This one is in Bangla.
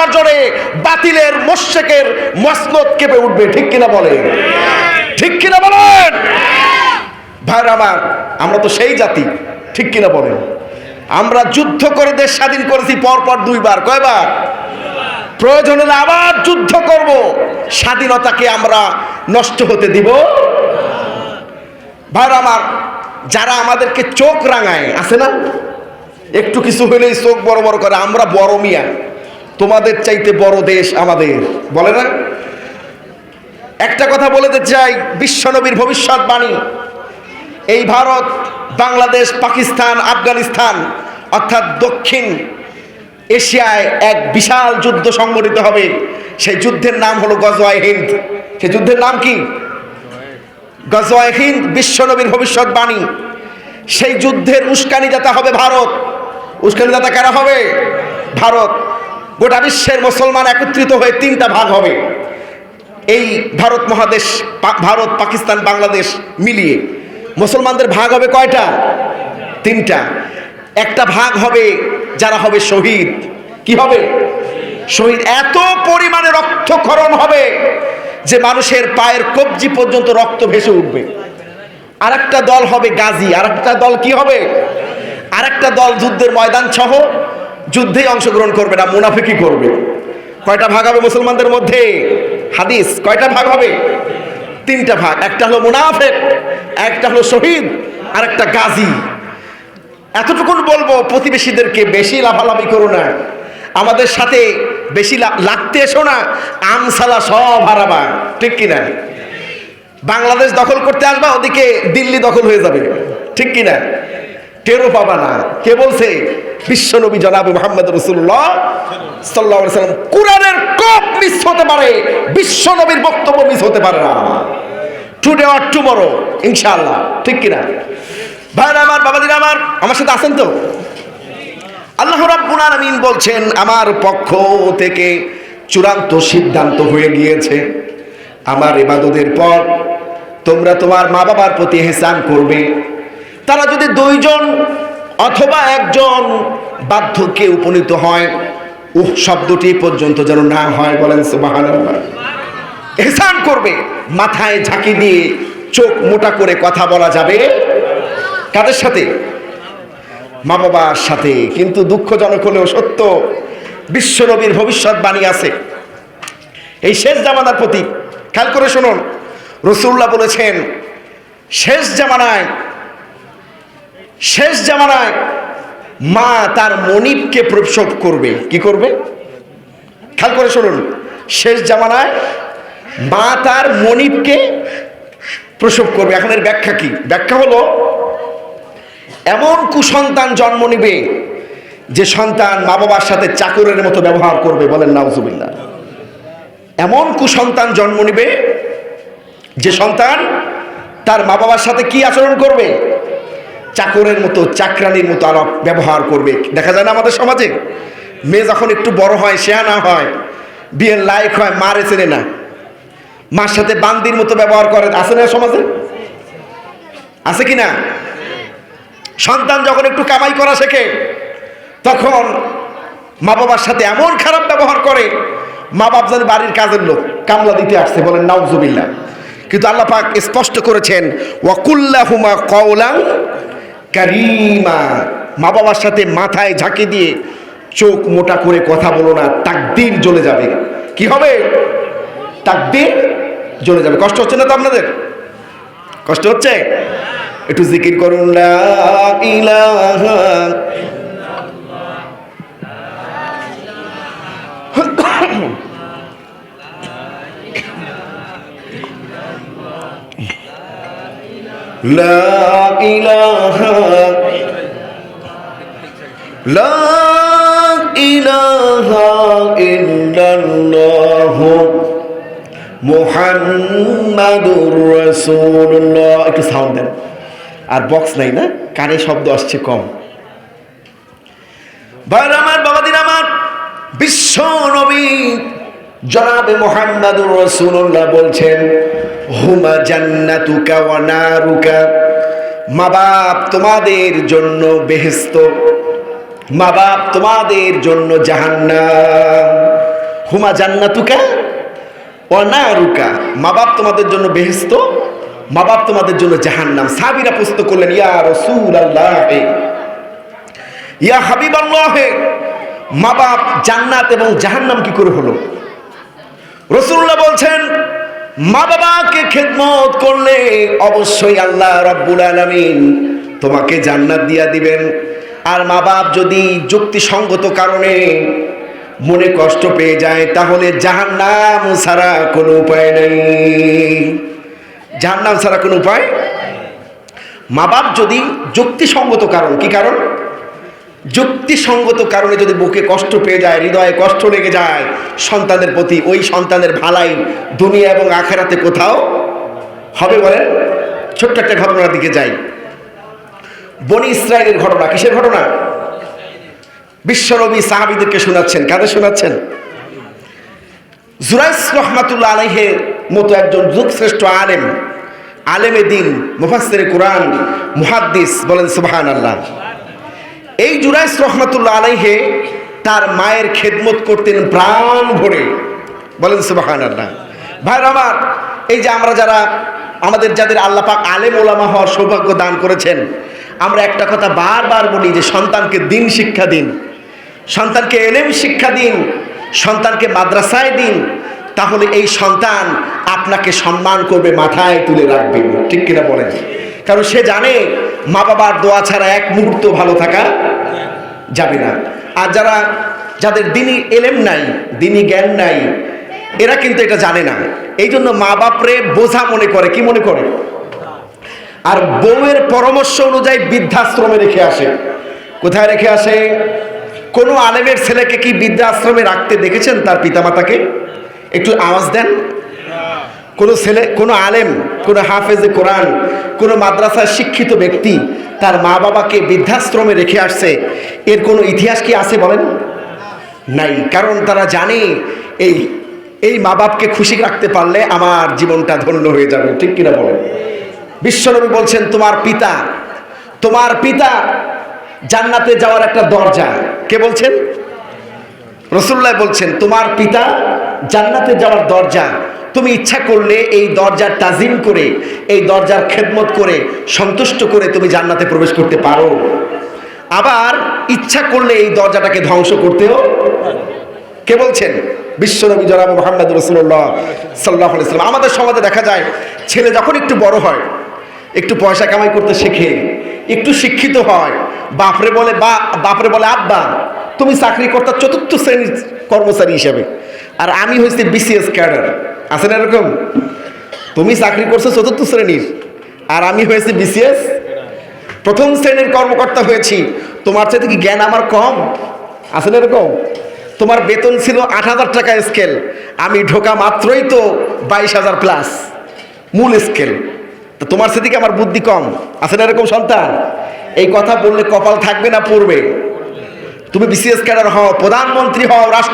গর্জনে বাতিলের মোশেকের মসনদ কেঁপে উঠবে, ঠিক কিনা বলে ঠিক কিনা বলেন? ভাইর আমার, আমরা তো সেই জাতি, ঠিক কিনা বলেন? আমরা যুদ্ধ করে দেশ স্বাধীন করেছি পরপর দুইবার, কয়বার? প্রয়োজন হলে আবার যুদ্ধ করব, স্বাধীনতাকে আমরা নষ্ট হতে দিব। ভাইর আমার, যারা আমাদেরকে চোখ রাঙায়, আছে না? একটু কিছু হলেই চোখ বড় বড় করে, আমরা বড় মিয়া। তোমাদের চাইতে বড় দেশ আমাদের। বলে না? একটা কথা বলে দিতে চাই বিশ্বনবীর ভবিষ্যৎবাণী এই ভারত, বাংলাদেশ, পাকিস্তান, আফগানিস্তান, অর্থাৎ দক্ষিণ এশিয়ায় এক বিশাল যুদ্ধ সংগঠিত হবে। সেই যুদ্ধের নাম হলো গজওয়াই হিন্দ। সেই যুদ্ধের নাম কি? গজওয়াই হিন্দ বিশ্বনবীর ভবিষ্যৎবাণী সেই যুদ্ধের উস্কানিদাতা হবে ভারত। উস্কানিদাতা কারা হবে? ভারত। গোটা বিশ্বের মুসলমান একত্রিত হয়ে তিনটা ভাগ হবে। এই ভারত মহাদেশ ভারত, পাকিস্তান, বাংলাদেশ মিলিয়ে। মুসলমানদের ভাগ হবে কয়টা? তিনটা। একটা ভাগ হবে যারা হবে শহীদ। কি হবে? শহীদ। এত পরিমাণে রক্তক্ষরণ হবে যে মানুষের পায়ের কবজি পর্যন্ত রক্ত ভেসে উঠবে। আর একটা দল হবে গাজী। আর একটা দল কি হবে? আর একটা দল যুদ্ধের ময়দান সহ যুদ্ধেই অংশগ্রহণ করবে না মুনাফিকি করবে। কয়টা ভাগ হবে মুসলমানদের মধ্যে? হাদিস, কয়টা ভাগ হবে? তিনটা ভাগ। একটা হলো মুনাফেক, একটা হলো শহীদ আর একটা গাজী। এতটুকুন বলব, প্রতিবেশীদেরকে বেশি লাফালাফি করো না। আমাদের সাথে বেশি লাগতে এসো না, আমসালা সব হারাবা, ঠিক কিনা? বাংলাদেশ দখল করতে আসবা, ওদিকে দিল্লি দখল হয়ে যাবে, ঠিক কিনা? টেরও পাবা না। কে বলছে? বিশ্বনবী জনাব মোহাম্মদ রসুল্লাহ সাল্লাহ সাল্লাম। কোরআনের কপ মিস হতে পারে বিশ্বনবীর বক্তব্য মিস হতে পারে না। টুডে অর টুমরো ইনশাআল্লাহ। ঠিক কিনা? ভাইরা আমার বাবা বাবাদিরা আমার আমার সাথে আছেন তো? আল্লাহ রাব্বুল আলামিন বলছেন, আমার পক্ষ থেকে চূড়ান্ত সিদ্ধান্ত হয়ে গিয়েছে। আমার ইবাদতের পর তোমরা তোমার মা বাবার প্রতি হেসান করবে। তারা যদি দুইজন অথবা একজন বার্ধক্যে উপনীত হয়, উহ, শব্দটি পর্যন্ত যেন না হয় বলেন এহসান করবে, মাথায় ঝাঁকি দিয়ে চোখ মোটা করে কথা বলা যাবে কাদের সাথে? মা বাবার সাথে, কিন্তু দুঃখজনক হলেও সত্য, বিশ্বনবীর ভবিষ্যৎবাণী আছে। এই শেষ জামানার প্রতি খেয়াল করে শুনুন, রসুল্লাহ বলেছেন, শেষ জামানায় শেষ জামানায় মা তার মনিবকে প্রসব করবে। কি করবে? খেয়াল করে শুনুন। শেষ জামানায় মা তার মনিবকে প্রসব করবে। এখন এর ব্যাখ্যা কি? ব্যাখ্যা হলো, এমন কুসন্তান জন্ম নিবে যে সন্তান মা বাবার সাথে চাকরের মতো ব্যবহার করবে বলেন নাউজুবিল্লাহ। এমন কুসন্তান জন্ম নিবে যে সন্তান তার মা বাবার সাথে কি আচরণ করবে? চাকরের মতো, চাকরানির মতো আলাপ ব্যবহার করবে। দেখা যায় না আমাদের সমাজে? মেয়ে যখন একটু বড় হয় শেয়ানা হয়, বিয়ের লায়ক হয়, মারে চেনে না। মার সাথে বান্দির মতো ব্যবহার করে, আছে না সমাজে? আছে কি না? সন্তান যখন একটু কামাই করা শেখে, তখন মা বাবার সাথে এমন খারাপ ব্যবহার করে মা বাপ যেন বাড়ির কাজের লোক, কামলা দিতে আসছে বলেন, নাউজুবিল্লাহ। কিন্তু আল্লাহ পাক স্পষ্ট করেছেন ওয়াকুল্লাহুমা কওলাং কারিমা। মা বাবার সাথে মাথায় ঝাঁকি দিয়ে চোখ মোটা করে কথা বলো না, তাকদির জ্বলে যাবে। কি হবে? তাকদির জ্বলে যাবে। কষ্ট হচ্ছে না তো আপনাদের? কষ্ট হচ্ছে? একটু জিকির করুন লা ইলাহা লা ইলাহা লা ইলাহা ইল্লাল্লাহ মুহাম্মাদুর রাসূলুল্লাহ। একটু সাউন্ড দেন। আর বক্স নাই না? কানে শব্দ আসছে কম। ভাইরা আমার বাবাদিন আমার, বিশ্ব নবী জনাবে মোহাম্মদুর রসুল্লাহ বলছেন হুমা জান্নাতুকা ওয়া নারুকা। মা বাপ তোমাদের জন্য বেহেস্ত মা বাপ তোমাদের জন্য জাহান্নাম। হুমা জান্নাতুকা অনারুকা মা বাপ তোমাদের জন্য বেহেস্ত মা বাপ তোমাদের জন্য জাহান্নাম। সাবিরা প্রশ্ন করলেন, ইয়া রসুল আল্লাহ ইয়া হাবিব আল্লাহ মা বাপ জান্নাত এবং জাহান্নাম কি করে হলো? রসুল্লাহ বলছেন মা বাবাকে খেদমত করলে অবশ্যই আল্লাহ রব্বুল আলামিন তোমাকে জান্নাত দিয়া দিবেন। আর মা বাপ যদি যুক্তিসঙ্গত কারণে মনে কষ্ট পেয়ে যায়, তাহলে জাহান্নাম ছাড়া কোনো উপায় নেই। জাহান্নাম ছাড়া কোনো উপায়? মা বাপ যদি যুক্তিসঙ্গত কারণ, কি কারণ? যুক্তিসঙ্গত কারণে যদি বুকে কষ্ট পেয়ে যায়, হৃদয়ে কষ্ট লেগে যায়, সন্তানের প্রতি ওই সন্তানের ভালাই দুনিয়া এবং আখেরাতে কোথাও হবে বলেন ছোট্ট একটা ঘটনার দিকে যাই। বনি ইসরায়েলের ঘটনা, কিসের ঘটনা? বিশ্বনবী সাহাবিদেরকে শোনাচ্ছেন, কাদের শোনাচ্ছেন? জুরাইস রহমাতুল্লাহ আলহের মতো একজন যুগশ্রেষ্ঠ আলেম, আলেমে দিন মুফাসের কোরআন, মুহাদ্দিস বলেন সুবাহান আল্লাহ এই জুরাইস রহমাতুল্লাহ আলাইহে তার মায়ের খেদমত করতেন প্রাণ ভরে। বলেন সুবাহান আল্লাহ ভাইর আমার, এই যে আমরা যারা আমাদের যাদের আল্লাহ পাক আলেম ওলামা হওয়ার সৌভাগ্য দান করেছেন, আমরা একটা কথা বারবার বলি যে সন্তানকে দিন শিক্ষা দিন। সন্তানকে এলেম শিক্ষা দিন, সন্তানকে মাদ্রাসায় দিন, তাহলে এই সন্তান আপনাকে সম্মান করবে, মাথায় তুলে রাখবে। ঠিক কিনা বলেন? কারণ সে জানে মা বাবার দোয়া ছাড়া এক মুহূর্ত ভালো থাকা যাবে না। আর যারা, যাদের দিনই এলেম নাই, দিনই জ্ঞান নাই, এরা কিন্তু এটা জানে না। এই জন্য মা বাপরে বোঝা মনে করে, কি মনে করে? আর বউয়ের পরামর্শ অনুযায়ী বৃদ্ধাশ্রমে রেখে আসে। কোথায় রেখে আসে? কোনো আলেমের ছেলেকে কি বৃদ্ধাশ্রমে রাখতে দেখেছেন তার পিতামাতাকে? একটু আওয়াজ দেন। কোনো ছেলে, কোনো আলেম কোনো হাফেজে কোরআন, কোনো মাদ্রাসার শিক্ষিত ব্যক্তি তার মা বাবাকে বৃদ্ধাশ্রমে রেখে আসছে, এর কোনো ইতিহাস কি আছে বলেন? নাই, কারণ তারা জানে এই এই মা বাপকে খুশি রাখতে পারলে আমার জীবনটা ধন্য হয়ে যাবে, ঠিক কিনা বলেন? বিশ্বনবী বলছেন, তোমার পিতা তোমার পিতা জান্নাতে যাওয়ার একটা দরজা। কে বলছেন? রসুল্লাহ বলছেন, তোমার পিতা জান্নাতে যাওয়ার দরজা। তুমি ইচ্ছা করলে এই দরজার তাজিম করে, এই দরজার খেদমত করে, সন্তুষ্ট করে তুমি জান্নাতে প্রবেশ করতে পারো। আবার ইচ্ছা করলে এই দরজাটাকে ধ্বংস করতেও কে বলছেন? বিশ্বনবী জনাব মোহাম্মদ রসুল্লাহ সাল্লাহ সাল্লাম। আমাদের সমাজে দেখা যায়, ছেলে যখন একটু বড় হয়, একটু পয়সা কামাই করতে শেখে, একটু শিক্ষিত হয়, বাপরে বলে বা, বাপরে বলে, আব্বা, তুমি চাকরি করতে চতুর্থ শ্রেণির কর্মচারী হিসেবে, আর আমি হয়েছি বিসিএস ক্যাডার আছে না এরকম? তুমি চাকরি করছ চতুর্থ শ্রেণির, আর আমি হয়েছি বিসিএস প্রথম শ্রেণির কর্মকর্তা হয়েছি। তোমার চাইতে কি জ্ঞান আমার কম? আছে না এরকম? তোমার বেতন ছিল আট হাজার টাকা স্কেল, আমি ঢোকা মাত্রই তো বাইশ হাজার প্লাস মূল স্কেল। তো তোমার সেদিকে আমার বুদ্ধি কম? আছে না এরকম সন্তান? এই কথা বললে কপাল থাকবে না পড়বে। তুমি বিসিএস ক্যাডার হও, প্রধানমন্ত্রী হও, রাষ্ট্র